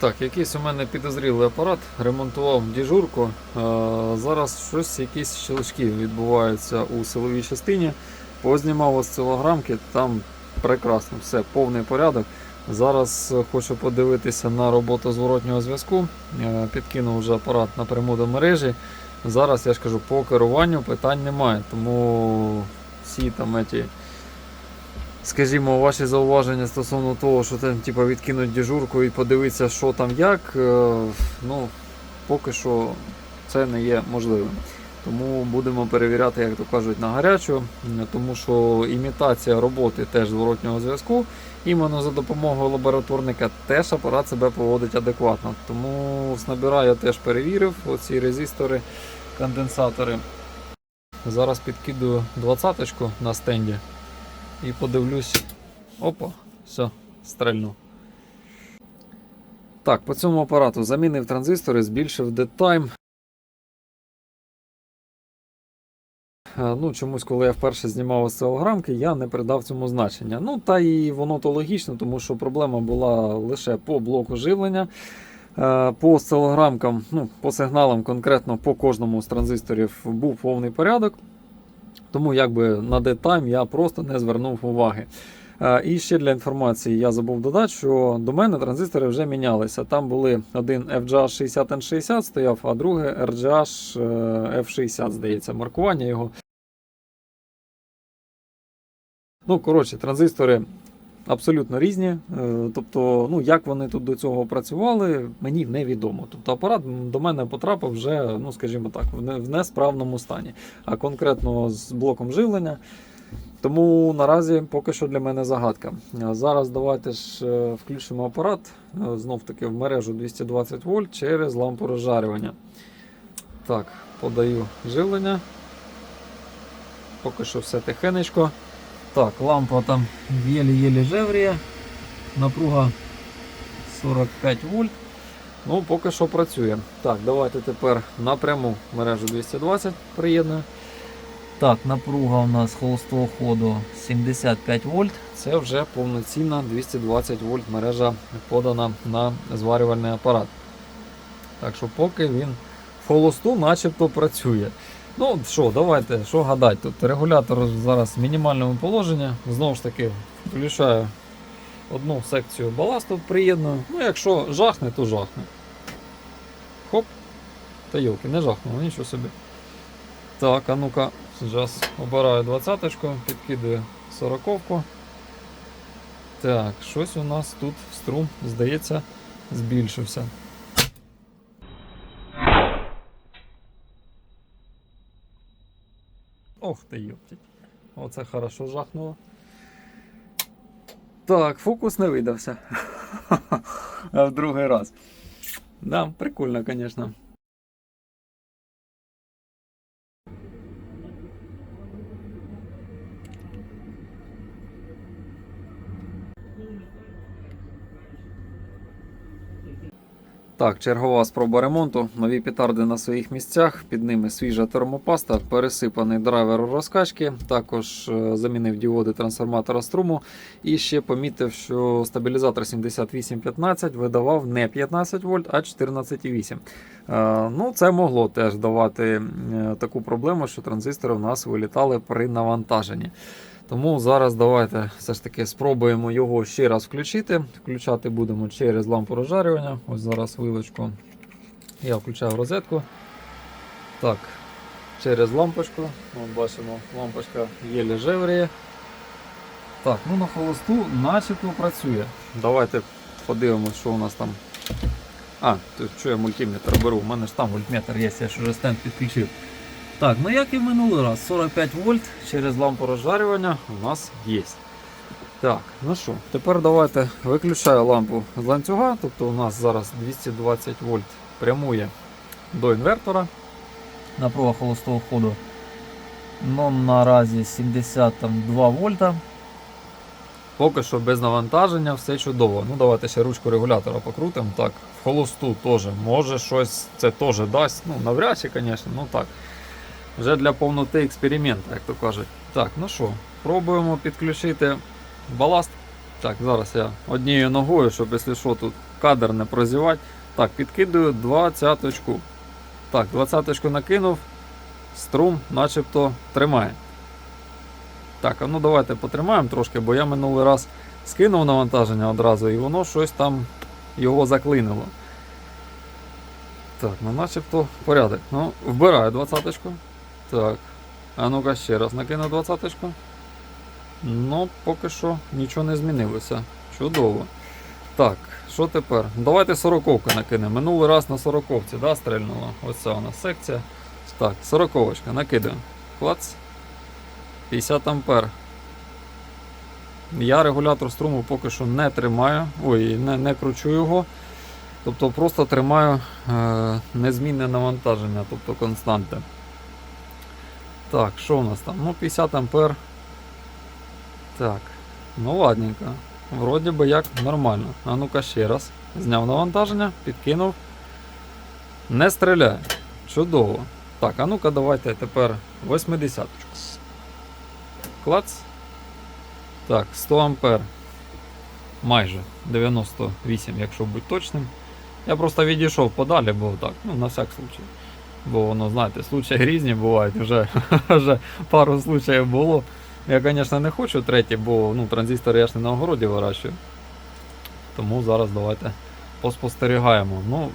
Так, якийсь у мене підозрілий апарат, ремонтував діжурку. Е, зараз щось, якісь щелчки відбуваються у силовій частині. Познімав осцилограмки, там прекрасно, все, повний порядок. Зараз хочу подивитися на роботу зворотнього зв'язку. Е, Підкинув вже апарат напряму до мережі. Зараз я ж кажу, по керуванню питань немає, тому всі там еті, скажімо, ваші зауваження стосовно того, що там типу, відкинуть дежурку і подивитися, що там як, е, ну, поки що це не є можливим. Тому будемо перевіряти, як то кажуть, на гарячу, тому що імітація роботи теж зворотнього зв'язку, іменно за допомогою лабораторника теж апарат себе поводить адекватно. Тому з набира я теж перевірив оці резистори, конденсатори. Зараз підкидую двадцяточку на стенді і подивлюсь. Опа, все, стрельнув. Так, по цьому апарату замінив транзистори, збільшив детайм. Е, Ну, чомусь, коли я вперше знімав осцилограмки, я не придав цьому значення. Ну, та і воно то логічно, тому що проблема була лише по блоку живлення. Е, По осцилограмкам, ну, по сигналам, конкретно по кожному з транзисторів був повний порядок. Тому якби на детайм я просто не звернув уваги. Е, І ще для інформації я забув додати, що до мене транзистори вже мінялися. Там були один FGH 60N60 стояв, а другий RGH е, F60, здається, маркування його. Ну, коротше, транзистори абсолютно різні. Е, Тобто, ну, як вони тут до цього працювали, мені невідомо. Тобто апарат до мене потрапив вже, ну, скажімо так, в несправному стані. А конкретно з блоком живлення. Тому наразі поки що для мене загадка. Е, Зараз давайте ж е, включимо апарат е, знов таки в мережу 220 вольт через лампу розжарювання. Так, подаю живлення. Поки що все тихенечко. Так, лампа там єлі-єлі жевріє. Напруга 45 вольт. Ну, поки що працює. Так, давайте тепер напряму мережу 220 приєдную. Так, напруга у нас холостого ходу 75 вольт. Це вже повноцінна 220 вольт мережа подана на зварювальний апарат. Так що поки він в холосту начебто працює. Ну що, давайте, що гадати. Тут регулятор зараз в мінімальному положенні. Знову ж таки, включаю одну секцію баласту, приєдную. Ну, якщо жахне, то жахне. Хоп. Та йолки, не жахнуло, нічого собі. Так, а ну-ка, зараз обираю 20-ку, підкидаю 40-ку. Так, щось у нас тут струм, здається, збільшився. Ох ти йоптіть. Оце хорошо жахнуло. Так, фокус не видався. В другий раз. Да, прикольно, звісно. Так, чергова спроба ремонту. Нові петарди на своїх місцях. Під ними свіжа термопаста, пересипаний драйвер розкачки. Також е, замінив діоди трансформатора струму. І ще помітив, що стабілізатор 7815 видавав не 15 вольт, а 14,8. Е, Ну, це могло теж давати е, таку проблему, що транзистори в нас вилітали при навантаженні. Тому зараз давайте все ж таки спробуємо його ще раз включити. Включати будемо через лампу розжарювання. Ось зараз вилочку. Я включаю розетку. Так, через лампочку. От бачимо, лампочка єлі жевріє. Так, ну на холосту начебто працює. Давайте подивимось, що у нас там. А, тут що я мультиметр беру. У мене ж там вольтметр є, я ж вже стенд підключив. Так, ну як і в минулий раз, 45 вольт через лампу розжарювання у нас є. Так, ну що, тепер давайте виключаю лампу з ланцюга, тобто у нас зараз 220 вольт прямує до інвертора. Напруга холостого ходу. Ну, наразі 72 вольта. Поки що без навантаження, все чудово. Ну, давайте ще ручку регулятора покрутимо. Так, в холосту теж може щось це теж дасть. Ну, навряд чи, звісно, ну так. Вже для повноти експерименту, як то кажуть. Так, ну що, пробуємо підключити баласт Так, зараз я однією ногою, щоб якщо що тут кадр не прозівати. Так, підкидую двадцяточку. Так, двадцяточку накинув. Струм начебто тримає. Так, а ну давайте потримаємо трошки, бо я минулий раз скинув навантаження одразу і воно щось там його заклинило. Так, ну начебто порядок. Ну, вбираю двадцяточку. Так. А ну-ка ще раз накину двадцяточку. Ну, поки що нічого не змінилося. Чудово. Так, що тепер? Давайте сороковку накинемо. Минулий раз на сороковці, да, стрельнуло. Ось це у нас секція. Так, сороковочка, накидаємо. Клац. 50 ампер. Я регулятор струму поки що не тримаю. Ой, не, не кручу його. Тобто просто тримаю е, незмінне навантаження, тобто константи. Так, що у нас там? Ну, 50 ампер. Так, ну ладненько. Вроді би як нормально. А ну-ка ще раз. Зняв навантаження, підкинув. Не стріляє. Чудово. Так, а ну-ка давайте тепер 80. Клац. Так, 100 ампер. Майже 98, якщо бути точним. Я просто відійшов подалі, бо так, ну на всяк случай. Бо воно, знаєте, случаї різні бувають, вже, вже пару случаїв було. Я, звісно, не хочу третій, бо ну, транзистори я ж не на огороді вирощую. Тому зараз давайте поспостерігаємо. Ну,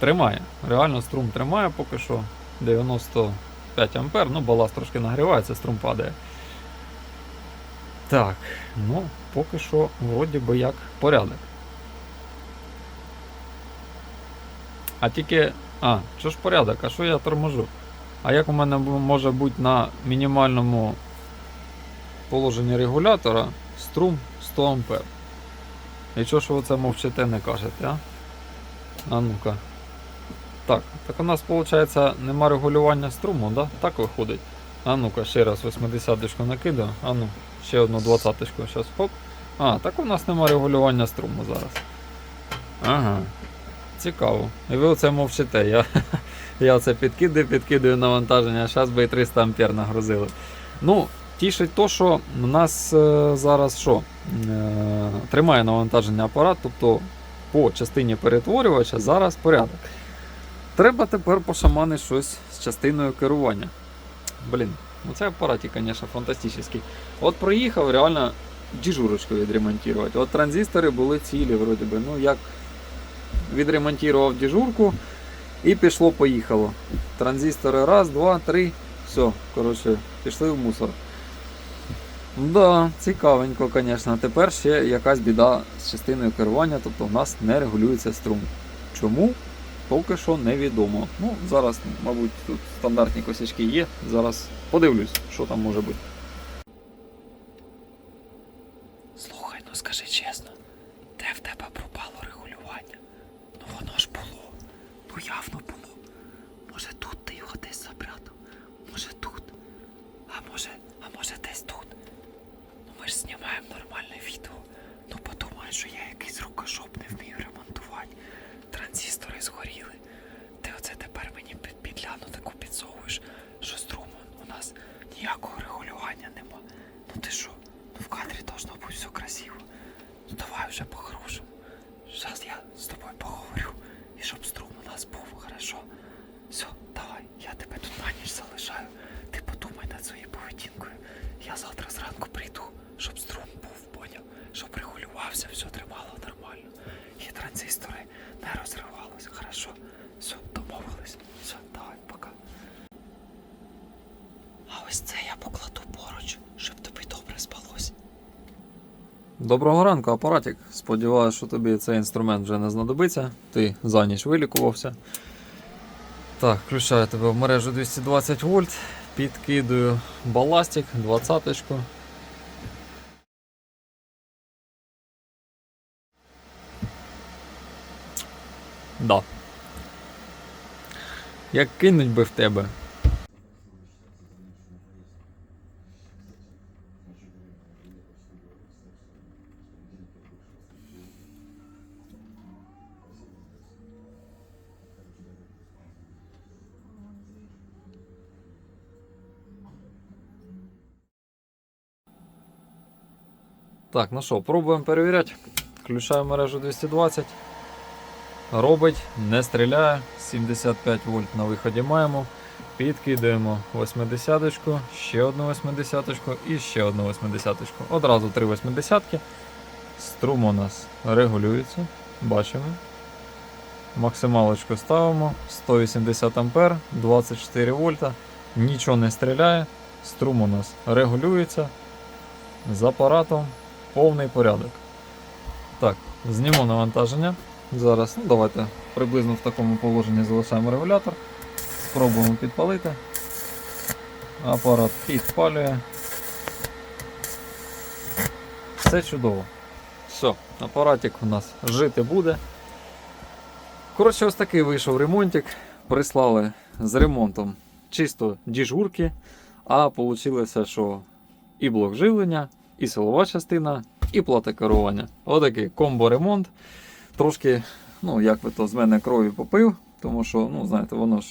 тримає. Реально струм тримає поки що. 95 ампер, ну баласт трошки нагрівається, струм падає. Так, ну, поки що вроді би як порядок. А тільки. А, що ж порядок? А що я торможу? А як у мене може бути на мінімальному положенні регулятора струм 100 ампер? І що ж ви це мовчите, не кажете, а? А ну-ка. Так, так у нас виходить нема регулювання струму, да? Так виходить. А ну-ка, ще раз 80-ку накидаю. А ну, ще одну 20-ку. Зараз хоп. А, так у нас нема регулювання струму зараз. Ага. Цікаво. І ви оце мовчите. Я, я оце підкидаю, підкидаю навантаження, зараз би і 300 ампер нагрузили. Ну, тішить то, що у нас е, зараз що? Е, тримає навантаження апарат, тобто по частині перетворювача зараз порядок. Треба тепер пошамани щось з частиною керування. Блін, ну це апаратик, звісно, фантастичний. От проїхав реально діжурочку відремонтувати. От транзистори були цілі, вроді би. Ну як відремонтував діжурку і пішло-поїхало. Транзистори раз, два, три. Все, коротше, пішли в мусор. Да, цікавенько, звісно. Тепер ще якась біда з частиною керування, тобто в нас не регулюється струм. Чому? Поки що невідомо. Ну, зараз, мабуть, тут стандартні косячки є. Зараз подивлюсь, що там може бути. Слухай, ну скажи чесно, де в тебе пропало регулювання? Ну воно ж було. Ну явно було. Може тут ти його десь запрятав? Може тут? А може, а може десь тут? Ну ми ж знімаємо нормальне відео. Ну подумай, що я якийсь рукошоп не вмію ремонтувати. Транзистори згоріли. Ти оце тепер мені під підляну таку підсовуєш, що струму у нас ніякого регулювання нема. Ну ти що? Ну в кадрі должно бути все красиво. Ну давай вже по-хорошому. Зараз я з тобою поговорю. І щоб струм у нас був, хорошо? Все, давай, я тебе тут на ніч залишаю. Ти подумай над своєю поведінкою. Я завтра зранку прийду, щоб струм був, поняв, щоб регулювався, все тримало нормально. І транзистори не розривалися, хорошо? Все, домовились. Все, давай, пока. А ось це я покладу поруч, щоб тобі добре спалось. Доброго ранку, апаратик. Сподіваюся, що тобі цей інструмент вже не знадобиться. Ти за ніч вилікувався. Так, включаю тебе в мережу 220 вольт. Підкидую баластик, 20-ку. Да. Як кинуть би в тебе. Так, ну що, пробуємо перевіряти. Включаю мережу 220. Робить, не стріляє. 75 вольт на виході маємо. Підкидаємо 80 ще одну 80 і ще одну 80 Одразу три 80 Струм у нас регулюється. Бачимо. Максималочку ставимо. 180 ампер, 24 вольта. Нічого не стріляє. Струм у нас регулюється. З апаратом повний порядок. Так, знімо навантаження. Зараз, ну давайте приблизно в такому положенні залишаємо регулятор. Спробуємо підпалити. Апарат підпалює. Все чудово. Все, апаратик у нас жити буде. Коротше, ось такий вийшов ремонтик. Прислали з ремонтом чисто діжурки, а вийшло, що і блок живлення, і силова частина, і плата керування. Отакий комбо-ремонт. Трошки, ну, як ви то з мене крові попив, тому що, ну, знаєте, воно ж.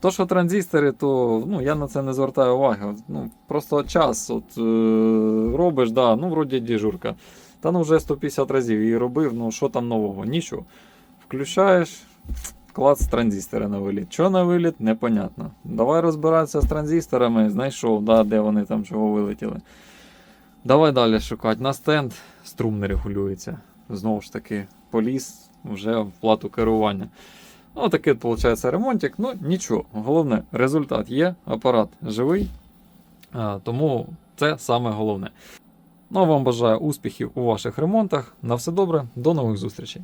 То, що транзистори, то ну, я на це не звертаю уваги. Ну, просто час от, е, робиш, да, ну, вроді діжурка. Та ну вже 150 разів її робив, ну що там нового? Нічого. Включаєш, клац транзистори на виліт. Що на виліт, непонятно. Давай розбиратися з транзисторами, знайшов, да, де вони там чого вилетіли. Давай далі шукати. На стенд струм не регулюється. Знову ж таки, поліз вже в плату керування. Ну, такий, виходить, ремонтик. Ну, нічого. Головне, результат є, апарат живий. Тому це саме головне. Ну, а вам бажаю успіхів у ваших ремонтах. На все добре, до нових зустрічей.